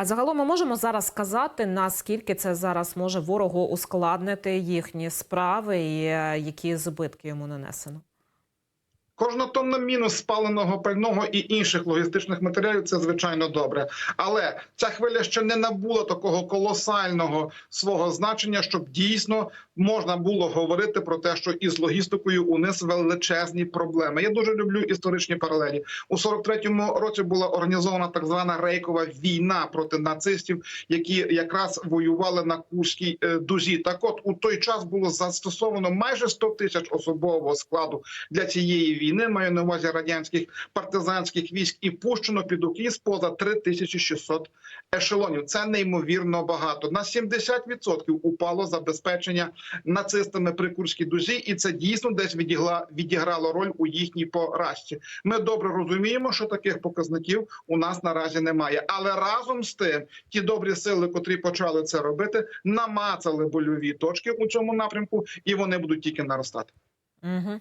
А загалом ми можемо зараз сказати, наскільки це зараз може ворогу ускладнити їхні справи і е, які збитки йому нанесено. Кожна тонна мінус спаленого пального і інших логістичних матеріалів це звичайно добре. Але ця хвиля ще не набула такого колосального свого значення, щоб дійсно можна було говорити про те, що із логістикою у них величезні проблеми. Я дуже люблю історичні паралелі. У 43-му році була організована так звана рейкова війна проти нацистів, які якраз воювали на Курській е, дузі. Так, от у той час було застосовано майже 100 тисяч особового складу для цієї війни. Маю на увазі радянських партизанських військ і пущено під укліс поза 3600 ешелонів. Це неймовірно багато. На 70% упало забезпечення нацистами при Курській дузі, і це дійсно десь відігла відіграло роль у їхній поразці. Ми добре розуміємо, що таких показників у нас наразі немає. Але разом з тим, ті добрі сили, котрі почали це робити, намацали больові точки у цьому напрямку, і вони будуть тільки наростати. Угу.